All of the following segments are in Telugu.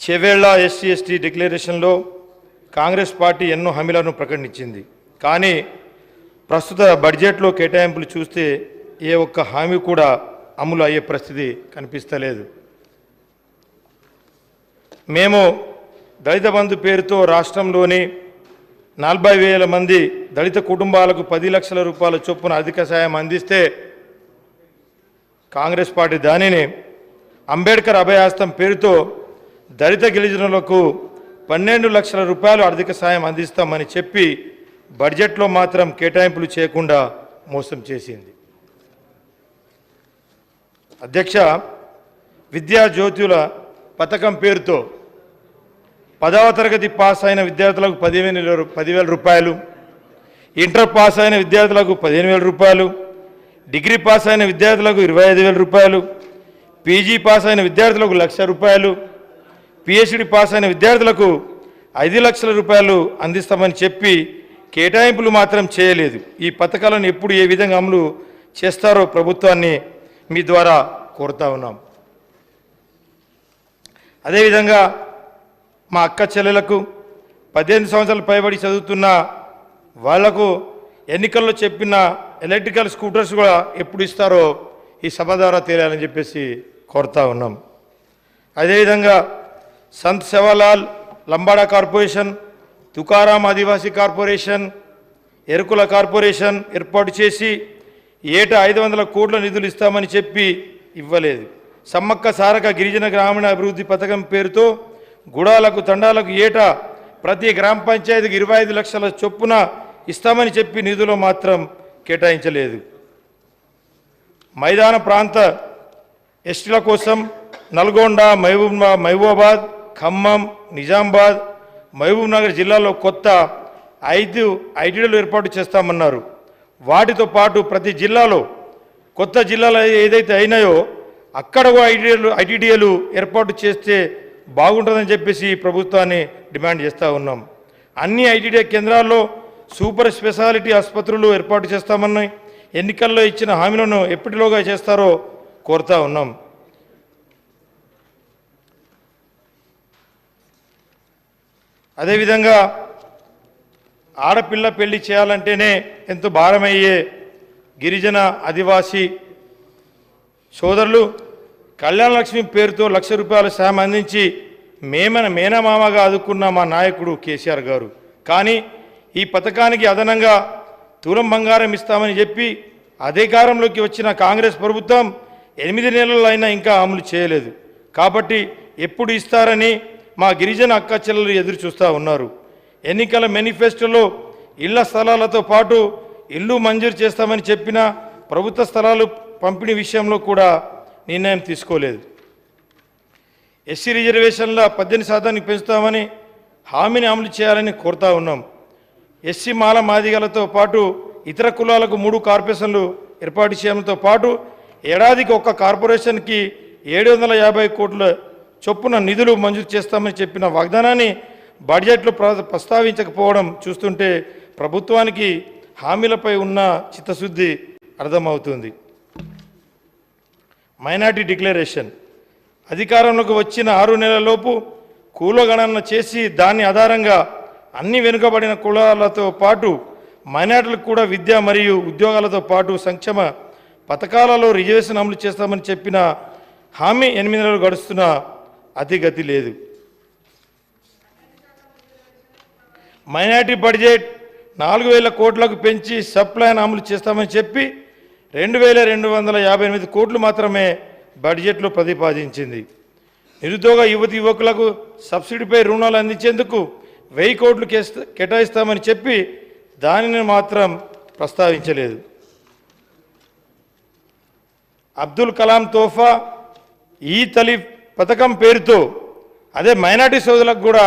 చెవేళ్ళ ఎస్సీ ఎస్టీ డిక్లరేషన్లో కాంగ్రెస్ పార్టీ ఎన్నో హామీలను ప్రకటించింది. కానీ ప్రస్తుత బడ్జెట్లో కేటాయింపులు చూస్తే ఏ ఒక్క హామీ కూడా అమలు అయ్యే పరిస్థితి కనిపిస్తలేదు. మేము దళిత బంధు పేరుతో రాష్ట్రంలోని నలభై వేల మంది దళిత కుటుంబాలకు పది లక్షల రూపాయల చొప్పున అధిక సాయం అందిస్తే కాంగ్రెస్ పార్టీ దానిని అంబేద్కర్ అభయాస్తం పేరుతో దళిత గిరిజనులకు పన్నెండు లక్షల రూపాయలు ఆర్థిక సాయం అందిస్తామని చెప్పి బడ్జెట్లో మాత్రం కేటాయింపులు చేయకుండా మోసం చేసింది. అధ్యక్ష విద్యా జ్యోతుల పథకం పేరుతో పదవ తరగతి పాస్ అయిన విద్యార్థులకు పదివేల పదివేల రూపాయలు ఇంటర్ పాస్ అయిన విద్యార్థులకు పదిహేను వేల రూపాయలు డిగ్రీ పాస్ అయిన విద్యార్థులకు ఇరవై ఐదు వేల రూపాయలు పీజీ పాస్ అయిన విద్యార్థులకు లక్ష రూపాయలు పిహెచ్డి పాస్ అయిన విద్యార్థులకు ఐదు లక్షల రూపాయలు అందిస్తామని చెప్పి కేటాయింపులు మాత్రం చేయలేదు. ఈ పథకాలను ఎప్పుడు ఏ విధంగా అమలు చేస్తారో ప్రభుత్వాన్ని మీ ద్వారా కోరుతా ఉన్నాం. అదేవిధంగా మా అక్క చెల్లెలకు పద్దెనిమిది సంవత్సరాలు పైబడి చదువుతున్న వాళ్ళకు ఎన్నికల్లో చెప్పిన ఎలక్ట్రికల్ స్కూటర్స్ కూడా ఎప్పుడు ఇస్తారో ఈ సభ ద్వారా తేలాలని చెప్పేసి కోరుతా ఉన్నాం. అదేవిధంగా Sant Sevalal Lambada corporation Tukaram Adivasi corporation Erukula corporation ఏర్పాటు చేసి ఏటా ఐదు వందల కోట్ల నిధులు ఇస్తామని చెప్పి ఇవ్వలేదు. సమ్మక్క సారక గిరిజన గ్రామీణ అభివృద్ధి పథకం పేరుతో గుడాలకు తండాలకు ఏటా ప్రతి గ్రామ పంచాయతీకి ఇరవై ఐదు లక్షల చొప్పున ఇస్తామని చెప్పి నిధులు మాత్రం కేటాయించలేదు. మైదాన ప్రాంత ఎస్టీల కోసం నల్గొండ మహబూబ్ మహబూబాబాద్ ఖమ్మం నిజామాబాద్ మహబూబ్ నగర్ జిల్లాలో కొత్త ఐదు ఐటీడీలు ఏర్పాటు చేస్తామన్నారు. వాటితో పాటు ప్రతి జిల్లాలో కొత్త జిల్లాలు ఏదైతే అయినాయో అక్కడ ఐటీడీలు ఐటీడీఏలు ఏర్పాటు చేస్తే బాగుంటుందని చెప్పేసి ప్రభుత్వాన్ని డిమాండ్ చేస్తూ ఉన్నాం. అన్ని ఐటీడీఏ కేంద్రాల్లో సూపర్ స్పెషాలిటీ ఆసుపత్రులు ఏర్పాటు చేస్తామన్నాయి ఎన్నికల్లో ఇచ్చిన హామీలను ఎప్పటిలోగా చేస్తారో కోరుతా ఉన్నాం. అదేవిధంగా ఆడపిల్ల పెళ్ళి చేయాలంటేనే ఎంతో భారమయ్యే గిరిజన ఆదివాసీ సోదరులు కళ్యాణలక్ష్మి పేరుతో లక్ష రూపాయల సాయం అందించి మేమన మేనమామగా ఆదుకున్న మా నాయకుడు కేసీఆర్ గారు. కానీ ఈ పథకానికి అదనంగా తూలం బంగారం ఇస్తామని చెప్పి అధికారంలోకి వచ్చిన కాంగ్రెస్ ప్రభుత్వం ఎనిమిది నెలలైనా ఇంకా అమలు చేయలేదు. కాబట్టి ఎప్పుడు ఇస్తారని మా గిరిజన అక్క చెల్లెలు ఎదురు చూస్తూ ఉన్నారు. ఎన్నికల మేనిఫెస్టోలో ఇళ్ళ స్థలాలతో పాటు ఇల్లు మంజూరు చేస్తామని చెప్పిన ప్రభుత్వ స్థలాలు పంపిణీ విషయంలో కూడా నిర్ణయం తీసుకోలేదు. ఎస్సీ రిజర్వేషన్ల పద్దెనిమిది శాతానికి పెంచుతామని హామీని అమలు చేయాలని కోరుతా ఉన్నాం. ఎస్సీ మాల మాదిగలతో పాటు ఇతర కులాలకు మూడు కార్పొరేషన్లు ఏర్పాటు చేయడంతో పాటు ఏడాదికి ఒక్క కార్పొరేషన్కి ఏడు వందల యాభై కోట్ల చొప్పున నిధులు మంజూరు చేస్తామని చెప్పిన వాగ్దానాన్ని బడ్జెట్లో ప్ర- ప్రస్తావించకపోవడం చూస్తుంటే ప్రభుత్వానికి హామీలపై ఉన్న చిత్తశుద్ధి అర్థమవుతుంది. Minority declaration. అధికారంలోకి వచ్చిన ఆరు నెలలలోపు కూలగణన చేసి దాని ఆధారంగా అన్ని వెనుకబడిన కులాలతో పాటు మైనార్టీలకు కూడా విద్య మరియు ఉద్యోగాలతో పాటు సంక్షేమ పథకాలలో రిజర్వేషన్ అమలు చేస్తామని చెప్పిన హామీ ఎనిమిది నెలలు గడుస్తున్న అతిగతి లేదు. మైనార్టీ బడ్జెట్ నాలుగు వేల కోట్లకు పెంచి సప్లైన్ అమలు చేస్తామని చెప్పి రెండు వేల రెండు వందల యాభై ఎనిమిది కోట్లు మాత్రమే బడ్జెట్లో ప్రతిపాదించింది. నిరుద్యోగ యువతి యువకులకు సబ్సిడీపై రుణాలు అందించేందుకు వెయ్యి కోట్లు కేటాయిస్తామని చెప్పి దానిని మాత్రం ప్రస్తావించలేదు. అబ్దుల్ కలాం తోఫా ఈ తలీఫ్ పథకం పేరుతో అదే మైనార్టీ సోదరులకు కూడా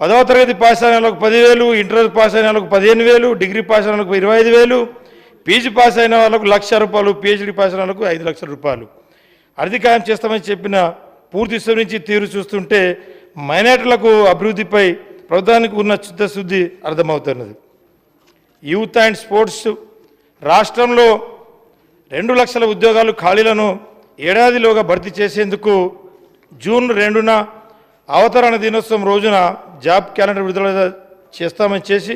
పదవ తరగతి పాస్ అయిన వాళ్ళకు పదివేలు ఇంటర్ పాస్ అయిన వాళ్ళకు పదిహేను వేలు డిగ్రీ పాస్ అయిన వాళ్ళకు ఇరవై ఐదు వేలు పీజీ పాస్ అయిన వాళ్ళకు లక్ష రూపాయలు పిహెచ్డి పాస్ అయిన వాళ్ళకు ఐదు లక్షల రూపాయలు. అధికారం చేస్తామని చెప్పిన పూర్తి నుంచి తీరు చూస్తుంటే మైనార్టీలకు అభివృద్ధిపై ప్రభుత్వానికి ఉన్న చిత్తశుద్ధి అర్థమవుతున్నది. యూత్ అండ్ స్పోర్ట్స్ రాష్ట్రంలో రెండు లక్షల ఉద్యోగాలు ఖాళీలను ఏడాదిలోగా భర్తీ చేసేందుకు జూన్ రెండున అవతరణ దినోత్సవం రోజున జాబ్ క్యాలెండర్ విడుదల చేస్తామని చేసి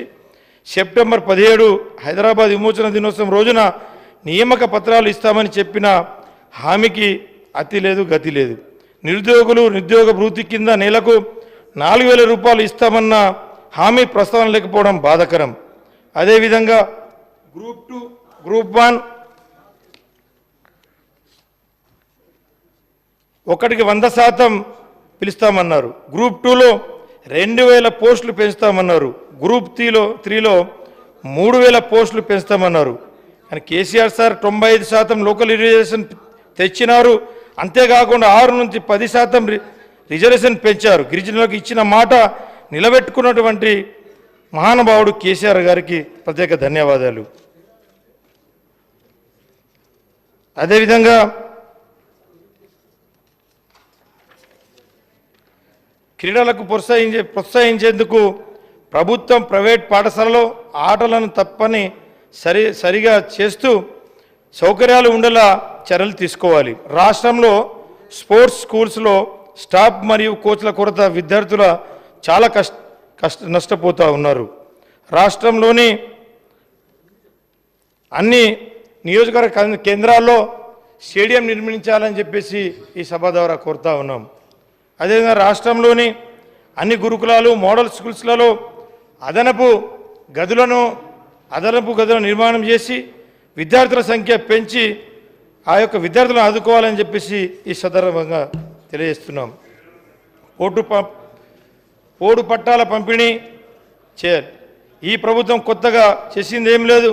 సెప్టెంబర్ పదిహేడు హైదరాబాద్ విమోచన దినోత్సవం రోజున నియామక పత్రాలు ఇస్తామని చెప్పిన హామీకి అతి లేదు గతి లేదు. నిరుద్యోగులు నిరుద్యోగ భృతి కింద నెలకు నాలుగు వేల రూపాయలు ఇస్తామన్న హామీ ప్రస్తావన లేకపోవడం బాధకరం. అదేవిధంగా గ్రూప్ టూ గ్రూప్ వన్ ఒకటికి వంద శాతం పిలుస్తామన్నారు. గ్రూప్ టూలో రెండు వేల పోస్టులు పెంచుతామన్నారు. గ్రూప్ త్రీలో త్రీలో మూడు వేల పోస్టులు పెంచుతామన్నారు. కానీ కేసీఆర్ సార్ తొంభై ఐదు శాతం లోకల్ రిజర్వేషన్ తెచ్చినారు. అంతేకాకుండా ఆరు నుంచి పది శాతం రి- రిజర్వేషన్ పెంచారు. గిరిజనులకు ఇచ్చిన మాట నిలబెట్టుకున్నటువంటి మహానుభావుడు కేసీఆర్ గారికి ప్రత్యేక ధన్యవాదాలు. అదేవిధంగా క్రీడలకు ప్రోత్సహించే ప్రోత్సహించేందుకు ప్రభుత్వం ప్రైవేట్ పాఠశాలలో ఆటలను తప్పని సరి సరిగా చేస్తూ సౌకర్యాలు ఉండేలా చర్యలు తీసుకోవాలి. రాష్ట్రంలో స్పోర్ట్స్ స్కూల్స్లో స్టాఫ్ మరియు కోచ్ల కొరత విద్యార్థుల చాలా కష్ట కష్ట నష్టపోతూ ఉన్నారు. రాష్ట్రంలోని అన్ని నియోజకవర్గ కేంద్రాల్లో స్టేడియం నిర్మించాలని చెప్పేసి ఈ సభ ద్వారా కోరుతా ఉన్నాం. అదేవిధంగా రాష్ట్రంలోని అన్ని గురుకులాలు మోడల్ స్కూల్స్లలో అదనపు గదులను అదనపు గదుల నిర్మాణం చేసి విద్యార్థుల సంఖ్య పెంచి ఆ యొక్క విద్యార్థులను ఆదుకోవాలని చెప్పేసి ఈ సందర్భంగా తెలియజేస్తున్నాం. ఓటు ప ఓడు పట్టాల పంపిణీ చేయాలి ఈ ప్రభుత్వం కొత్తగా చేసింది ఏం లేదు.